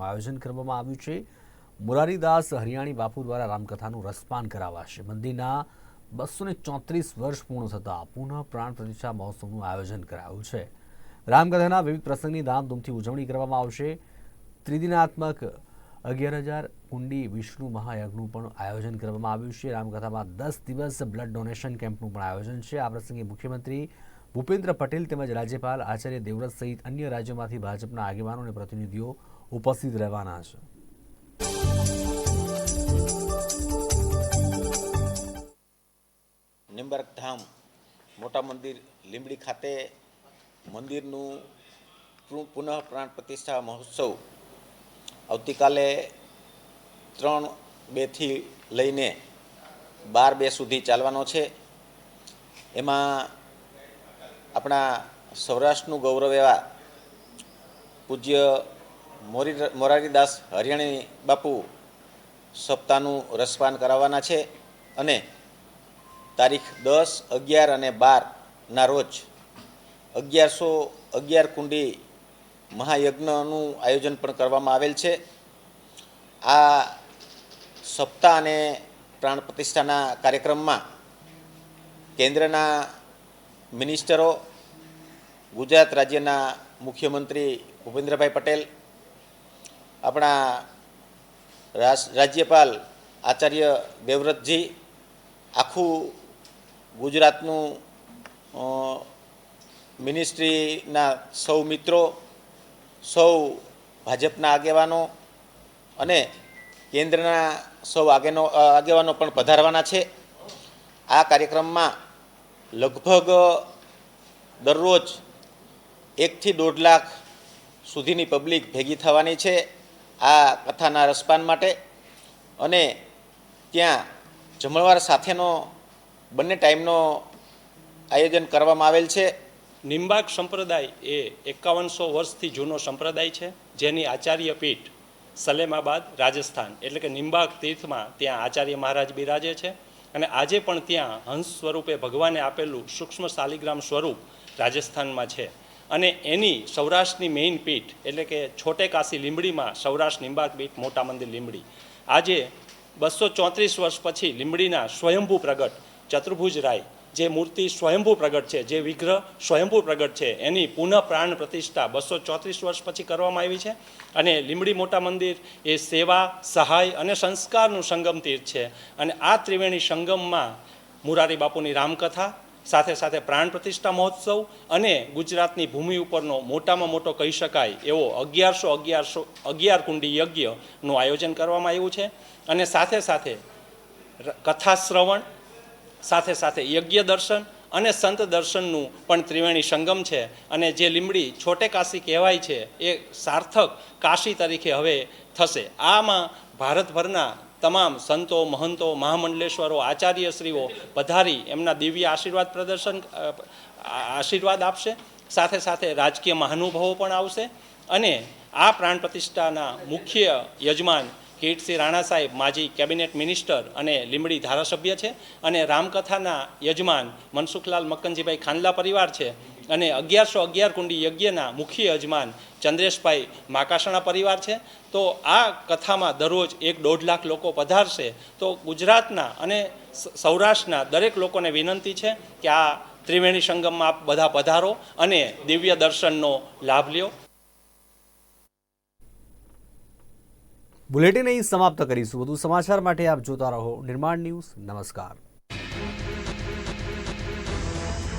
રામકથાનું આયોજન કરવામાં આવ્યું છે. મુરારીદાસ હરિયાણી બાપુ દ્વારા રામકથાનું રસપાન કરાવાશે. મંદિરના બસો ને ચોત્રીસ વર્ષ પૂર્ણ થતાં પુનઃ પ્રાણ પ્રતિષ્ઠા મહોત્સવનું આયોજન કરાયું છે. રામકથાના વિવિધ પ્રસંગની ધામધૂમથી ઉજવણી કરવામાં આવશે. ત્રિદિનાત્મક અગિયાર હજાર કુંડી વિષ્ણુ મહાયજ્ઞનું પણ આયોજન કરવામાં આવ્યું છે. રામકથામાં દસ દિવસ બ્લડ ડોનેશન કેમ્પનું પણ આયોજન છે. આ પ્રસંગે મુખ્યમંત્રી ભૂપેન્દ્ર પટેલ તેમજ રાજ્યપાલ આચાર્ય દેવવ્રત સહિત અન્ય રાજ્યોમાંથી ભાજપના આગેવાનો અને પ્રતિનિધિઓ ઉપસ્થિત રહેવાના છે નિંબર્ક ધામ મોટા મંદિર લીંબડી ખાતે મંદિરનું પુનઃ પ્રાણ પ્રતિષ્ઠા મહોત્સવ આવતીકાલે ત્રણ બેથી લઈને બાર બે સુધી ચાલવાનો છે એમાં આપણા સૌરાષ્ટ્રનું ગૌરવ એવા પૂજ્ય મોરી મોરારીદાસ હરિયાણી બાપુ સપ્તાહનું રસપાન કરાવવાના છે અને તારીખ દસ, અગિયાર અને બારના રોજ અગિયારસો અગિયાર કુંડી મહાયજ્ઞનું આયોજન પણ કરવામાં આવેલ છે. આ સપ્તાહ અને પ્રાણ પ્રતિષ્ઠાના કાર્યક્રમમાં કેન્દ્રના મિનિસ્ટરો, ગુજરાત રાજ્યના મુખ્યમંત્રી ભૂપેન્દ્રભાઈ પટેલ આપણા રાજ્યપાલ આચાર્ય દેવવ્રતજી આખું ગુજરાતનું મિનિસ્ટ્રીના સૌ મિત્રો, સૌ ભાજપના આગેવાનો અને કેન્દ્રના સૌ આગેનો આગેવાનો પણ પધારવાના છે. આ કાર્યક્રમમાં લગભગ દરરોજ એકથી દોઢ લાખ સુધીની પબ્લિક ભેગી થવાની છે. આ કથાના રસપાન માટે અને ત્યાં જમણવાર સાથેનો બંને ટાઈમનો આયોજન કરવામાં આવેલ છે. નિંબાક સંપ્રદાય એ એકાવનસો વર્ષથી જૂનો સંપ્રદાય છે, જેની આચાર્ય પીઠ સલેમાબાદ, રાજસ્થાન, એટલે કે નિંબાક તીર્થમાં ત્યાં આચાર્ય મહારાજ બિરાજે છે. અને આજે પણ ત્યાં હંસ સ્વરૂપે ભગવાને આપેલું સૂક્ષ્મ શાલિગ્રામ સ્વરૂપ રાજસ્થાનમાં છે. અને એની સૌરાષ્ટ્રની મેઇન પીઠ, એટલે કે છોટે કાશી લીંબડીમાં સૌરાષ્ટ્ર નિંબાક પીઠ, મોટા મંદિર લીંબડી. આજે બસો ચોત્રીસ વર્ષ પછી લીંબડીના સ્વયંભૂ પ્રગટ ચતુર્ભુજ રાય, જે મૂર્તિ સ્વયંભૂ પ્રગટ છે, જે વિગ્રહ સ્વયંભૂ પ્રગટ છે, એની પુનઃ પ્રાણ પ્રતિષ્ઠા બસો ચોત્રીસ વર્ષ પછી કરવામાં આવી છે. અને લીંબડી મોટા મંદિર એ સેવા, સહાય અને સંસ્કારનું સંગમ તીર્થ છે. અને આ ત્રિવેણી સંગમમાં મુરારી બાપુની રામકથા સાથે સાથે પ્રાણ પ્રતિષ્ઠા મહોત્સવ અને ગુજરાતની ભૂમિ ઉપરનો મોટામાં મોટો કહી શકાય એવો અગિયારસો અગિયારસો અગિયાર કુંડી યજ્ઞનું આયોજન કરવામાં આવ્યું છે. અને સાથે સાથે કથા શ્રવણ, સાથે સાથે યજ્ઞ દર્શન અને સંત દર્શનનું પણ ત્રિવેણી સંગમ છે. અને જે લીંબડી છોટે કાશી કહેવાય છે એ સાર્થક કાશી તરીકે હવે થશે. આમાં ભારતભરના તમામ સંતો, મહંતો, મહામંડલેશ્વરો, આચાર્યશ્રીઓ પધારી એમના દિવ્ય આશીર્વાદ પ્રદર્શન આશીર્વાદ આપશે. સાથે સાથે રાજકીય મહાનુભાવો પણ આવશે. અને આ પ્રાણ પ્રતિષ્ઠાના મુખ્ય યજમાન કીર્તિસિંહ રાણા સાહેબ માજી કેબિનેટ મિનિસ્ટર અને લીંબડી ધારાસભ્ય છે અને રામકથાના યજમાન મનસુખલાલ મક્કનજીભાઈ ખાનલા પરિવાર છે. અને અગિયારસો અગિયાર કુંડી યજ્ઞના મુખ્ય યજમાન ચંદ્રેશભાઈ માકાસણા પરિવાર છે. તો આ કથામાં દરરોજ એક દોઢ લાખ લોકો પધારશે. તો ગુજરાતના અને સૌરાષ્ટ્રના દરેક લોકોને વિનંતી છે કે આ ત્રિવેણી સંગમમાં આપ બધા પધારો અને દિવ્ય દર્શનનો લાભ લ્યો. બુલેટિન અહીં સમાપ્ત કરીશું. વધુ સમાચાર માટે આપ જોતા રહો નિર્માણ ન્યૂઝ. નમસ્કાર.